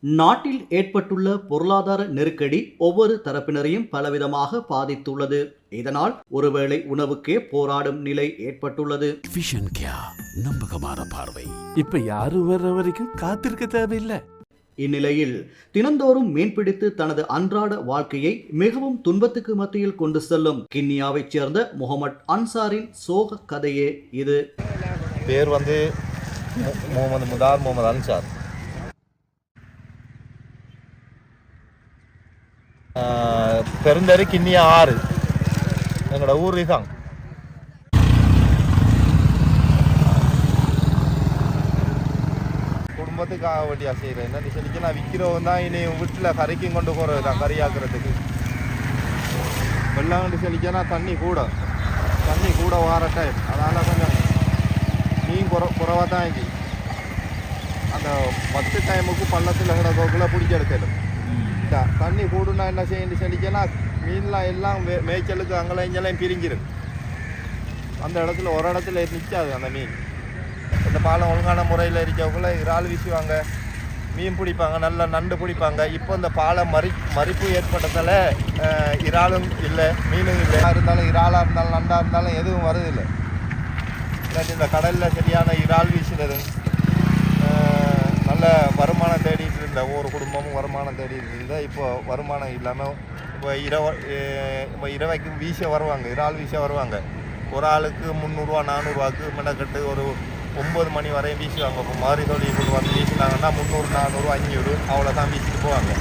நாட்டில் ஏற்பட்டுள்ள பொருளாதார நெருக்கடி ஒவ்வொரு தரப்பினரையும் பலவிதமாக பாதித்துள்ளது. இதனால் ஒருவேளை உணவுக்கே போராடும் நிலை ஏற்பட்டுள்ளது. நம்பகமான பார்வை. இப்ப யாரும் வர்ற வரைக்கும் காத்திருக்க தேவையில்லை. இந்நிலையில் தினந்தோறும் மீன்பிடித்து தனது அன்றாட வாழ்க்கையை மிகவும் துன்பத்துக்கு மத்தியில் கொண்டு செல்லும் கிண்ணியாவைச் சேர்ந்த முகமது அன்சாரின் சோக கதையே இது. பேர் வந்து முகமது முதார் முகமது அன்சார். பெருந்தெரு கிண்ணியா ஆறு. எங்களோட ஊர் இதுதான் குடும்பத்துக்காக வேண்டியா செய்கிறேன் என்ன சொல்லி நான் விற்கிறவன் தான் இனி வீட்டில் கறிக்கும் கொண்டு போகிறது தான் கறியாக்குறதுக்கு வெள்ளாண்டு செழிச்சனா தண்ணி கூட. தண்ணி கூட வார டைம் அதனால் கொஞ்சம் மீன் குற குறவாக தான் இங்கே அந்த பத்து டைமுக்கு பள்ளத்தில் கிடக்கோக்குள்ள பிடிக்க எடுக்கணும் த- தண்ணி கூடுனா என்ன செய்யணும் செழிச்சனா மீன்லாம் எல்லாம் மேய்ச்சலுக்கு அங்கெல்லாம் இங்கெல்லாம் பிரிஞ்சிரும். அந்த இடத்துல ஒரு இடத்துல நிற்காது அந்த மீன். இந்த பாலம் ஒழுங்கான முறையில் இருக்கவங்கள இறால் வீசுவாங்க மீன் பிடிப்பாங்க நல்லா நண்டு பிடிப்பாங்க. இப்போ இந்த பாலம் மறி மறிப்பு ஏற்பட்டதால் இறாலும் இல்லை மீனும் இல்லை. இருந்தாலும் இறாலாக இருந்தாலும் நண்டாக இருந்தாலும் எதுவும் வருதில்லை இல்லாட்டி இந்த கடலில் சரியான இறால் வீசுகிறது நல்ல வருமானம் தேடிட்டு இருந்த ஒவ்வொரு குடும்பமும் வருமானம் தேடிட்டு இருந்த. இப்போ வருமானம் இல்லாமல் இப்போ இரவு இப்போ இரவைக்கு வீச வருவாங்க. இறால் வீச வருவாங்க. ஒரு ஆளுக்கு முந்நூறுரூவா நானூறுரூவாக்கு மெனக்கட்டு ஒரு ஒம்பது மணி வரையும் வீசுவாங்க. இப்போ மாறி தொழில் வந்து வீசினாங்கன்னா முந்நூறு நானூறு அஞ்சூறு அவ்வளோதான் வீசிட்டு போவாங்க.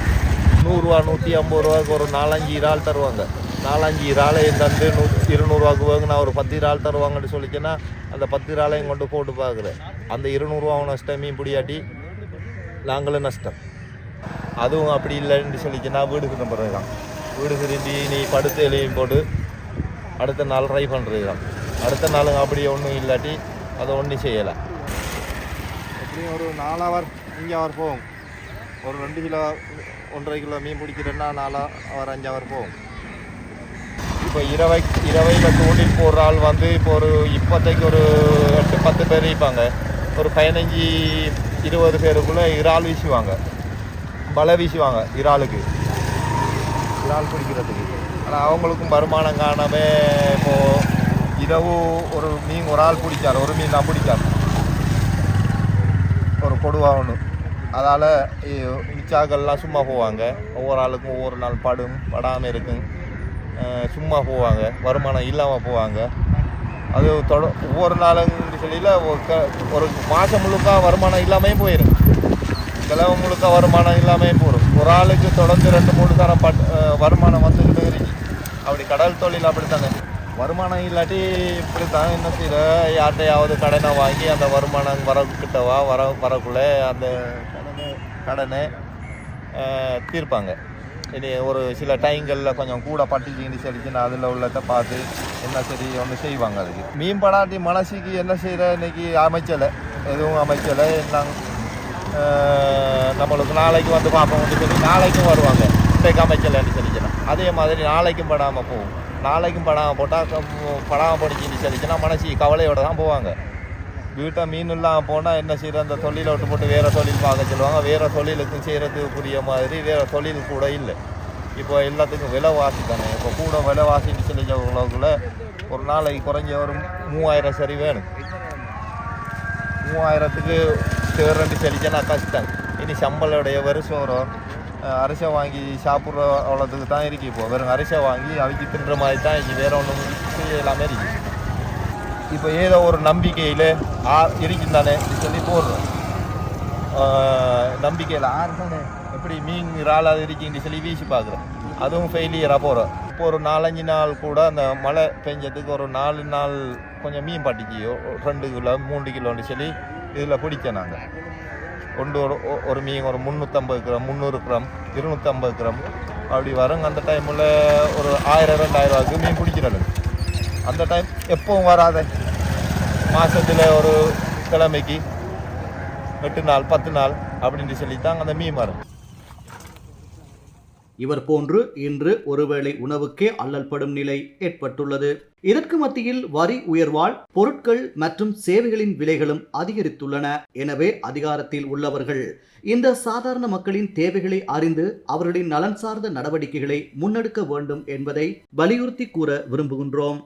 நூறுரூவா நூற்றி ஐம்பது ரூபாய்க்கு ஒரு நாலஞ்சு இறால் தருவாங்க. நாலஞ்சு இறாலையும் தந்து நூ இருநூறுவாக்கு நான் ஒரு பத்து இறால் தருவாங்கன்னு சொல்லிச்சேன்னா அந்த பத்து இறாலையும் கொண்டு போட்டு பார்க்குறேன். அந்த இருநூறுவா நஷ்டம் மீன் பிடியாட்டி நாங்களும் நஷ்டம். அதுவும் அப்படி இல்லைன்னு சொல்லிச்சுன்னா வீடுக்கு நம்புறது தான். வீடு திரும்பி நீ படுத்து எழுதியும் போட்டு அடுத்த நாள் ட்ரை பண்ணுறது தான். அடுத்த நாளுங்க அப்படி ஒன்றும் இல்லாட்டி அதை ஒன்றும் செய்யலை. எப்படியும் ஒரு நாலு ஹவர் அஞ்சு ஹவர் போகும். ஒரு ரெண்டு கிலோ ஒன்றரை கிலோ மீன் பிடிக்கிறேன்னா நாலு ஹவர் அஞ்சு போகும். இப்போ இரவை இரவையில் தூண்டில் போடுற ஆள் வந்து இப்போ ஒரு இப்போதைக்கு ஒரு எட்டு பத்து பேர் இருப்பாங்க. ஒரு பதினஞ்சு இருபது பேருக்குள்ளே இறால் வீசுவாங்க. வலை வீசுவாங்க இறாலுக்கு. இறால் பிடிக்கிறதுக்கு. ஆனால் அவங்களுக்கும் வருமானம் காணவே இப்போது இரவு ஒரு மீன் ஒரு ஆள் பிடிச்சார். ஒரு மீன் தான் பிடிச்சார். ஒரு கொடுவா ஒன்று அதால் மிச்சாக்கள்லாம் சும்மா போவாங்க. ஒவ்வொரு ஆளுக்கும் ஒவ்வொரு நாள் படும் படாமல் இருக்கும். சும்மா போவாங்க. வருமானம் இல்லாமல் போவாங்க. அது தொட ஒவ்வொரு நாளும் சொல்லியில் ஒரு க- ஒரு மாதம் முழுக்க வருமானம் இல்லாமையும் போயிடும் செலவு முழுக்க வருமானம் இல்லாமையும் போயிடும் ஒரு ஆளுக்கு தொடர்ந்து ரெண்டு மூணு தரம் பட் வருமானம் வந்துக்கிட்டு இருக்கு. அப்படி கடல் தொழில் அப்படி தானே வருமானம் இல்லாட்டி இப்படி தான் என்ன செய்யற? யார்கிட்டையாவது கடனை வாங்கி அந்த வருமானம் வரக்கிட்டவா வர வரக்குள்ளே அந்த கடனை கடனை தீர்ப்பாங்க. இனி ஒரு சில டைங்களில் கொஞ்சம் கூட பட்டுச்சின்னு அடிச்சுன்னு அதில் உள்ளத பார்த்து என்ன சரி ஒன்று செய்வாங்க அதுக்கு. மீன் படாட்டி மனசுக்கு என்ன செய்கிற இன்னைக்கு அமைச்சலை? எதுவும் அமைச்சலை? என்ன? நம்மளுக்கு நாளைக்கு வந்து பார்ப்போம்னு சொல்லி நாளைக்கும் வருவாங்க. இன்றைக்கு அமைச்சலைன்னு சொல்லிச்சுன்னா அதே மாதிரி நாளைக்கும் படாமல் போகும். நாளைக்கும் படாமல் போட்டால் படாமல் போட்டுச்சுன்னு சொல்லிச்சுன்னா மனசு கவலையோடு தான் போவாங்க. வீட்டை மீன் இல்லாமல் போனால் என்ன செய்கிற அந்த தொழிலை விட்டு போட்டு வேறு தொழில் பார்க்க சொல்லுவாங்க. வேறு தொழிலுக்கும் செய்கிறதுக்குரிய மாதிரி வேறு தொழில் கூட இல்லை. இப்போ எல்லாத்துக்கும் விலைவாசி தானே. இப்போ கூட விலைவாசின்னு சொல்லிச்சவங்களுக்குள்ள ஒரு நாளைக்கு குறைஞ்ச ஒரு மூவாயிரம் சரி வேணும். மூவாயிரத்துக்கு தேர்றண்டு செலிச்சனா கஷ்டம் இனி சம்பளோடைய வருஷம் வரும் அரிசை வாங்கி சாப்பிட்ற அவ்வளோத்துக்கு தான் இருக்குது இப்போ. வெறும் அரிசை வாங்கி அவிச்சு தின்ற மாதிரி தான் இங்கே வேறு ஒன்றும் எல்லாமே இருக்குது இப்போ ஏதோ ஒரு நம்பிக்கையில் ஆ இருக்கும் சொல்லி போடுறோம். நம்பிக்கையில் ஆறு தானே? எப்படி மீன் இறாலாக இருக்குன்னு சொல்லி வீசி பார்க்குறோம். அதுவும் ஃபெயிலியராக போகிறோம் இப்போ ஒரு நாலஞ்சு நாள் கூட அந்த மழை பெஞ்சதுக்கு ஒரு நாலு நாள் கொஞ்சம் மீன் பட்டிச்சு ரெண்டு கிலோ மூன்று கிலோன்னு சொல்லி இதில் பிடிச்சேன் நாங்கள் ஒன்று ஒரு ஒரு மீன் ஒரு முந்நூற்றம்பது கிராம் முந்நூறு கிராம் இருநூற்றம்பது கிராம். அப்படி வரும் அந்த டைமில் ஒரு ஆயிரம் ரெண்டாயிரம் ரூபாய்க்கு மீன் பிடிக்கிறேன் அந்த டைம் எப்பவும் வராத. மாதத்தில் ஒரு கிழமைக்கு எட்டு நாள் பத்து நாள் அப்படின்னு சொல்லி தான் அந்த மீன் வரும். இவர் போன்று இன்று ஒருவேளை உணவுக்கே அல்லல்படும் நிலை ஏற்பட்டுள்ளது. இதற்கு மத்தியில் வரி உயர்வால் பொருட்கள் மற்றும் சேவைகளின் விலைகளும் அதிகரித்துள்ளன. எனவே அதிகாரத்தில் உள்ளவர்கள் இந்த சாதாரண மக்களின் தேவைகளை அறிந்து அவர்களின் நலன் சார்ந்த நடவடிக்கைகளை முன்னெடுக்க வேண்டும் என்பதை வலியுறுத்தி கூற விரும்புகின்றோம்.